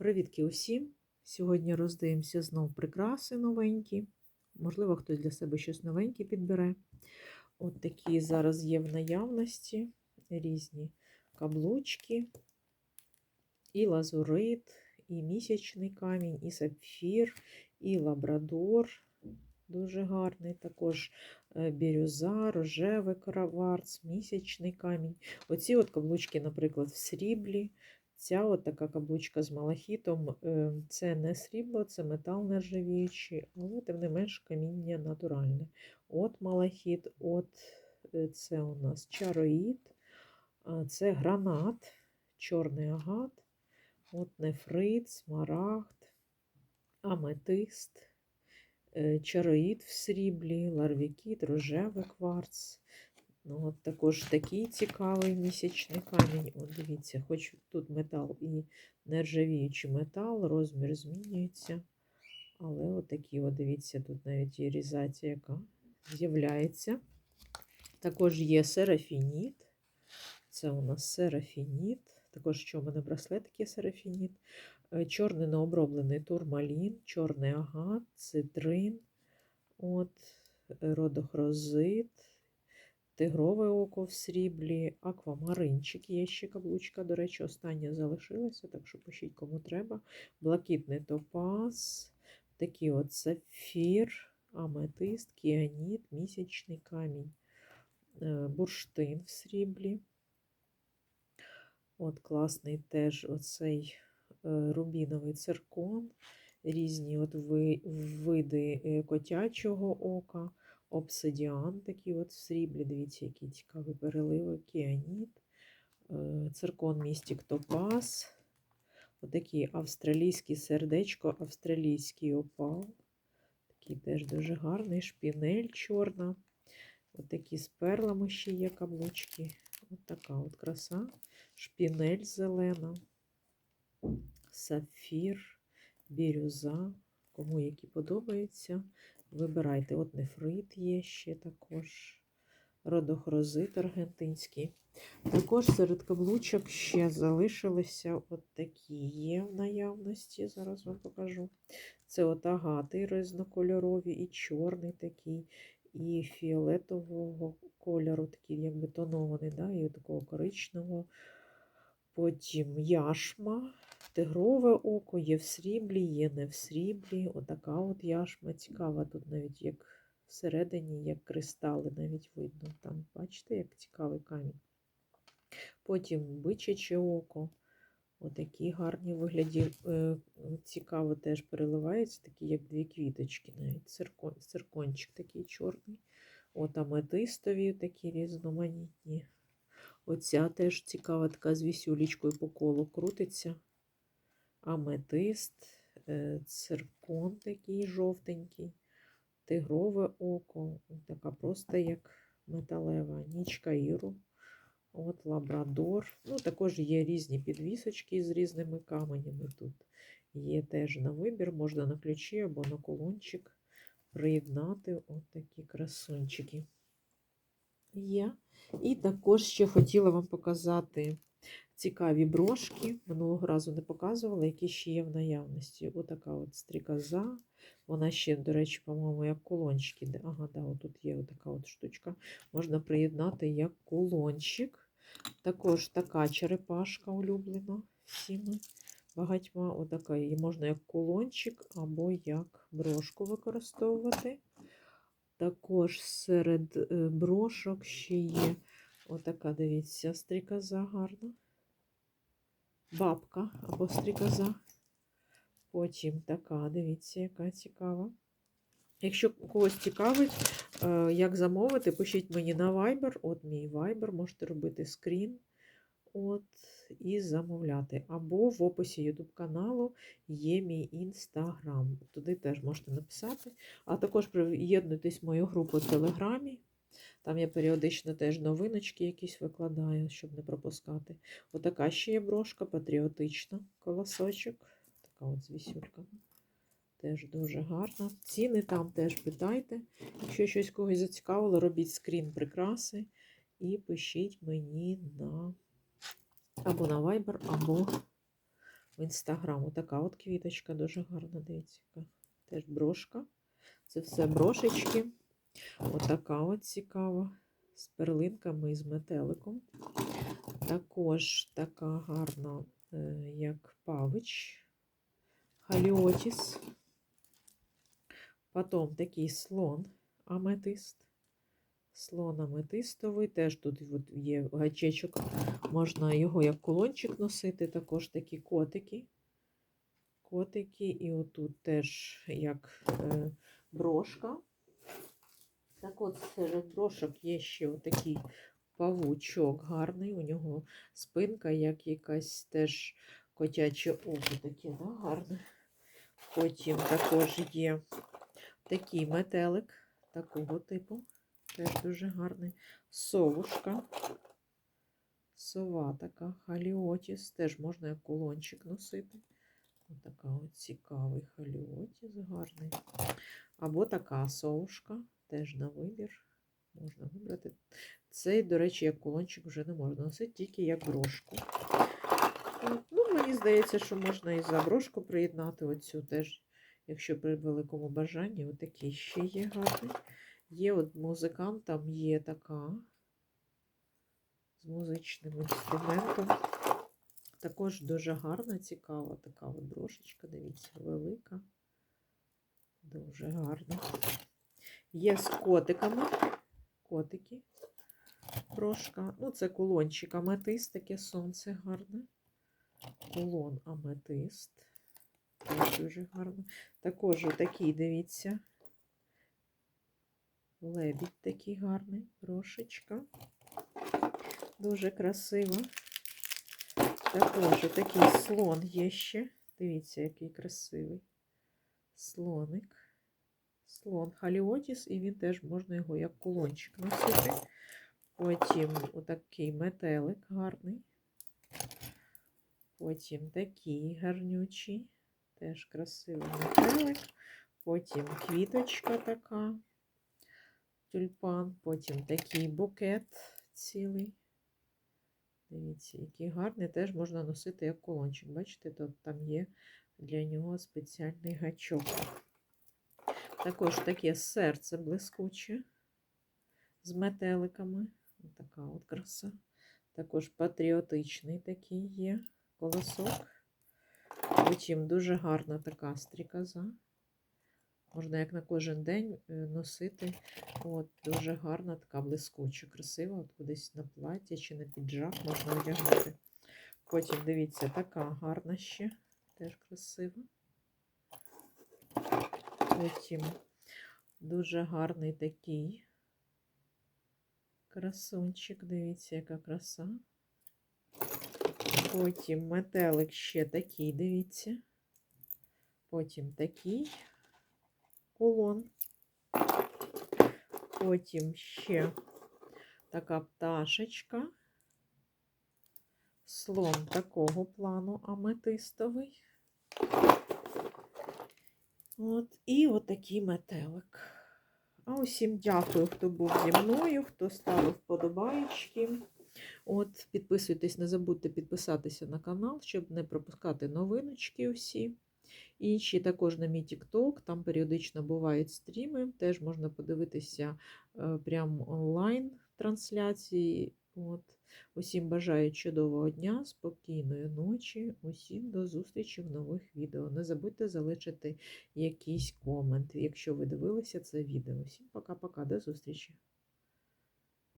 Привітки усім! Сьогодні роздивимося знов прикраси новенькі. Можливо, хтось для себе щось новеньке підбере. От такі зараз є в наявності різні каблучки, і лазурит, і місячний камінь, і сапфір, і лабрадор. Дуже гарний. Також е, бірюза, рожевий караварц, місячний камінь. Оці от каблучки, наприклад, в сріблі. Ця така каблучка з малахітом. е, Це не срібло, це метал нержавіючий, але тим не менш каміння натуральне. От малахіт, от е, це у нас чароїд, це гранат, чорний агат, от нефрит, смарагд, аметист, е, чароїд в сріблі, ларвікіт, рожевий кварц. Ну, от також такий цікавий місячний камінь. От дивіться, хоч тут метал і нержавіючий метал, розмір змінюється. Але от от дивіться, тут навіть є різація, яка з'являється. Також є серафініт. Це у нас серафініт. Також що у мене браслет є серафініт. Е, Чорний необроблений турмалін, чорний агат, цитрин, от, е, родохрозит, тигрове око в сріблі, аквамаринчик є ще каблучка. До речі, остання залишилася, так що пишіть, кому треба. Блакитний топаз, такий от сапфір, аметист, кіаніт, місячний камінь, е, бурштин в сріблі. От класний теж оцей е, рубіновий циркон, різні от ви- види е, котячого ока, обсидіан такий от в сріблі. Дивіться, який цікавий переливи, кіаніт, е, циркон містік топаз, отакий австралійський сердечко, австралійський опал. Такий теж дуже гарний, шпінель чорна. Отакі з перлами ще є каблучки. От така от краса. Шпінель зелена, сапфір, бірюза. Кому які подобаються, вибирайте. От нефрит є ще також. Родохрозит аргентинський. Також серед каблучок ще залишилися от такі є в наявності. Зараз вам покажу. Це от агати різнокольорові, і чорний такий, і фіолетового кольору, такий якби тонований, да, і такого коричневого. Потім яшма, тигрове око, є в сріблі, є не в сріблі. Отака от яшма цікава. Тут навіть як всередині, як кристали навіть видно. Там, бачите, як цікавий камінь. Потім бичаче око. Отакі гарні вигляді. Е, Цікаво теж переливається, такі, як дві квіточки, навіть циркон, циркончик такий чорний. От аметистові такі різноманітні. Оця теж цікава, така з вісюлічкою по колу крутиться. Аметист, е, циркон такий жовтенький, тигрове око, така просто як металева, нічка іру. От лабрадор. Ну, також є різні підвісочки з різними каменями тут. Є теж на вибір, можна на ключі або на колончик приєднати от такі красунчики. Є. І також ще хотіла вам показати цікаві брошки. Минулого разу не показувала, які ще є в наявності. Отака от стрікоза. Вона ще, до речі, по-моєму, як кулончики. йде. Ага, да, отут є отака от штучка. Можна приєднати як кулончик. Також така черепашка улюблена всіми багатьма. Отака її можна як кулончик або як брошку використовувати. Також серед е, брошок ще є отака, дивіться, стрікоза гарна. Бабка або стрікоза. Потім така, дивіться, яка цікава. Якщо когось цікавить, е, як замовити, пишіть мені на Viber. От мій Viber, можете робити скрін от, і замовляти. Або в описі YouTube каналу є мій інстаграм. Туди теж можете написати. А також приєднуйтесь в мою групу в Телеграмі. Там я періодично теж новиночки якісь викладаю, щоб не пропускати. Отака ще є брошка, патріотична колосочок. Така от з вісюльками. Теж дуже гарна. Ціни там теж питайте. Якщо щось когось зацікавило, робіть скрін прикраси і пишіть мені на або на Viber, або в інстаграм. Така от квіточка дуже гарна, дивіться. Теж брошка. Це все брошечки. Отака от цікава. З перлинками і з метеликом. Також така гарна, е, як павич. Халіотіс. Потім такий слон аметист. Слон аметистовий. Теж тут є гачечок. Можна його як кулончик носити. Також такі котики. Котики. І отут теж як е, брошка. Так от серед брошок є ще отакий павучок гарний. У нього спинка, як якась теж котяче око таке, да, гарне. Потім також є такий метелик такого типу. Теж дуже гарний. Совушка. Сова така, халіотіс. Теж можна як кулончик носити. Отака от цікавий халіотіс, гарний. Або така совушка, теж на вибір. Можна вибрати. Цей, до речі, як кулончик вже не можна носити, тільки як брошку. Ну, мені здається, що можна і за брошку приєднати оцю теж, якщо при великому бажанні. Отакий ще є гарний. Є от музикантам є така з музичним інструментом. Також дуже гарна, цікава така от брошечка, дивіться, велика. Дуже гарна. Є з котиками. Котики. Брошка. Ну, це кулончик аметист, таке сонце гарне. Кулон аметист. Теж дуже гарно. Також такий, дивіться. Лебідь такий гарний, брошечка. Дуже красиво. Також такий слон є ще. Дивіться, який красивий. Слоник. Слон халіотіс, і він теж можна його як кулончик носити. Потім отакий метелик гарний. Потім такий гарнючий, теж красивий метелик. Потім квіточка така, тюльпан, потім такий букет цілий. Дивіться, який гарний, теж можна носити як колончик. Бачите, тут там є для нього спеціальний гачок. Також таке серце блискуче з метеликами. Така от краса. Також патріотичний такий є колосок. Потім дуже гарна така стрікоза. Можна як на кожен день е, носити. От, Дуже гарна, така блискуча, красива. От кудись на плаття чи на піджак можна одягнути. Потім, дивіться, така гарна ще, теж красива. Потім дуже гарний такий красунчик. Дивіться, яка краса. Потім метелик ще такий, дивіться. Потім такий кулон. Потім ще така пташечка. Слон такого плану аметистовий. От, і отакий метелик. А усім дякую, хто був зі мною, хто ставив вподобаєчки. От, підписуйтесь, не забудьте підписатися на канал, щоб не пропускати новиночки усі. Інші також на мій TikTok, там періодично бувають стріми, теж можна подивитися е, прям онлайн трансляції. От. Усім бажаю чудового дня, спокійної ночі. Усім до зустрічі в нових відео. Не забудьте залишити якийсь комент, якщо ви дивилися це відео. Всім пока-пока, до зустрічі!